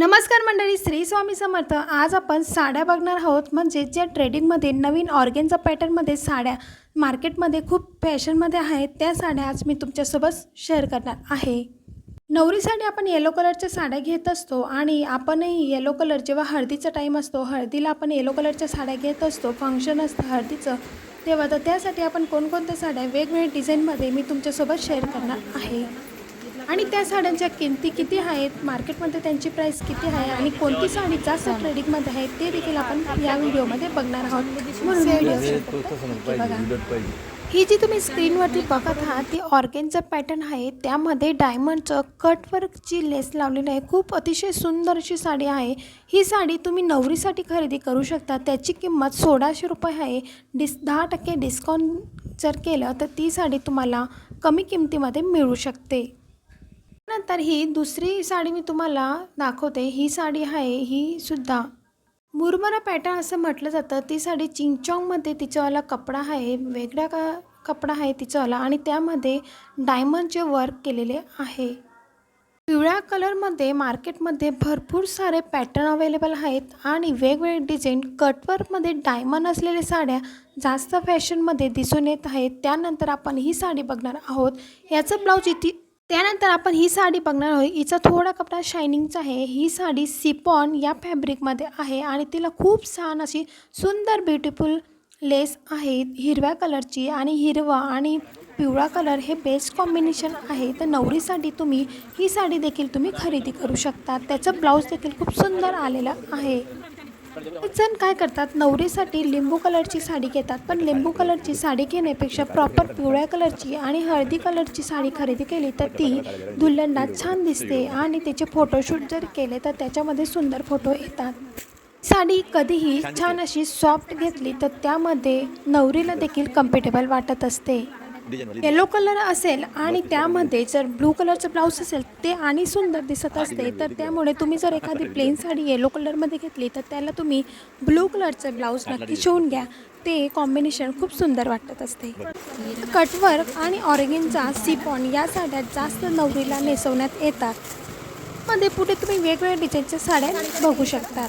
नमस्कार मंडळी श्री स्वामी समर्थ. आज आपण साड्या बघणार आहोत. म्हणजे ज्या ट्रेडिंगमध्ये नवीन ऑर्गेनचा पॅटर्नमध्ये साड्या मार्केटमध्ये खूप फॅशनमध्ये आहेत. त्या साड्या आज मी तुमच्यासोबत शेअर करणार आहे. नवरीसाठी आपण येलो कलरच्या साड्या घेत असतो आणि आपणही येलो कलर जेव्हा हळदीचा टाईम असतो हळदीला आपण येलो कलरच्या साड्या घेत असतो फंक्शन असतं हळदीचं तेव्हा तर त्यासाठी आपण कोणकोणत्या साड्या वेगवेगळ्या डिझाईनमध्ये मी तुमच्यासोबत शेअर करणार आहे. आणि त्या साड्यांच्या किमती किती आहेत? मार्केटमध्ये त्यांची प्राईस किती आहे? आणि कोणती साडी जास्त ट्रेडिंगमध्ये आहे? ते देखील आपण या व्हिडिओमध्ये बघणार आहोत. म्हणून व्हिडिओ बघा. ही जी तुम्ही स्क्रीनवरती बघत आहात ती ऑर्गेनचं पॅटर्न आहे. त्यामध्ये डायमंडचं कटवर्कची लेस लावलेली आहे खूप अतिशय सुंदर अशी साडी आहे. ही साडी तुम्ही नवरीसाठी खरेदी करू शकता. त्याची किंमत सोळाशे रुपये आहे. डिस दहा टक्के डिस्काउंट जर केलं तर ती साडी तुम्हाला कमी किमतीमध्ये मिळू शकते. नंतर ही दुसरी साडी मी तुम्हाला दाखवते. ही साडी आहे ही सुद्धा. मुरमरा पॅटर्न असं म्हटलं जातं. ती साडी चिंचॉंगमध्ये तिच्यावाला कपडा आहे वेगळा का कपडा आहे तिच्यावाला आणि त्यामध्ये डायमंडचे वर्क केलेले आहे. पिवळ्या कलरमध्ये मार्केटमध्ये भरपूर सारे पॅटर्न अवेलेबल आहेत आणि वेगवेगळे डिझाईन कटवर्कमध्ये डायमंड असलेल्या साड्या जास्त फॅशनमध्ये दिसून येत आहेत. त्यानंतर आपण ही साडी बघणार आहोत. याचं ब्लाऊज इथे त्यानंतर आपण ही साडी बघणार आहोत. हिचा थोडा कपडा शायनिंगचा आहे. ही साडी सिपॉन या फॅब्रिकमध्ये आहे आणि तिला खूप छान अशी सुंदर ब्युटिफुल लेस आहे. हिरव्या कलरची आणि हिरवा आणि पिवळा कलर हे बेस्ट कॉम्बिनेशन आहे. तर नवरीसाठी तुम्ही ही साडी देखील तुम्ही खरेदी करू शकता. त्याचं ब्लाऊज देखील खूप सुंदर आलेलं आहे. जण काय करतात? नवरीसाठी लिंबू कलरची साडी घेतात. पण लिंबू कलरची साडी घेण्यापेक्षा प्रॉपर पिवळ्या कलरची आणि हळदी कलरची साडी खरेदी केली तर ती दुल्हनला छान दिसते आणि त्याचे फोटोशूट जर केले तर त्याच्यामध्ये सुंदर फोटो येतात. साडी कधीही छान अशी सॉफ्ट घेतली तर त्यामध्ये नवरीला देखील कम्फर्टेबल वाटत असते. येलो कलर असेल आणि त्यामध्ये जर ब्लू कलरचं ब्लाऊज असेल ते आणि सुंदर दिसत असते तर त्यामुळे तुम्ही जर एखादी प्लेन साडी येलो कलरमध्ये घेतली तर त्याला तुम्ही ब्लू कलरचं ब्लाऊज नक्की शिवून घ्या. ते कॉम्बिनेशन खूप सुंदर वाटत असते. कटवर्क आणि ऑरेंजचा सिपॉन या साड्या जास्त नवरीला नेसवण्यात येतात. मध्ये पुढे तुम्ही वेगवेगळ्या डिझाईनच्या साड्या बघू शकतात.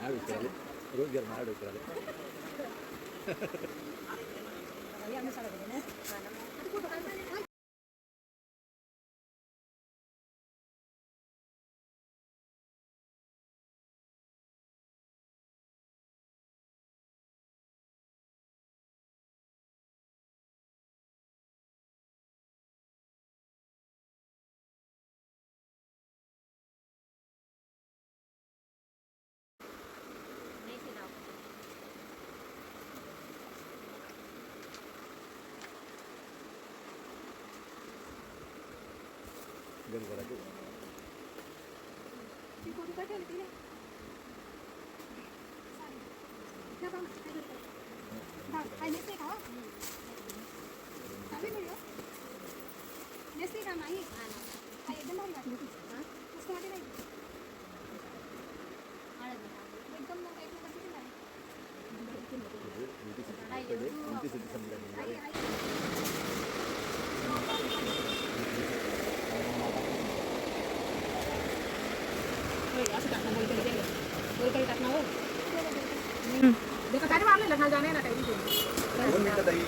மாடு விற்கிறாரு ரோகியர் மாடு விற்கிறாரு आड उचराले घर भरा के उनकी सिटी समझा दोन मिनिटं ताई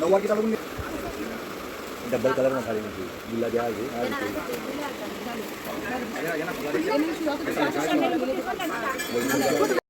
नऊवार की चालू डबल कलर में साड़ी में गुला जा आगे आगे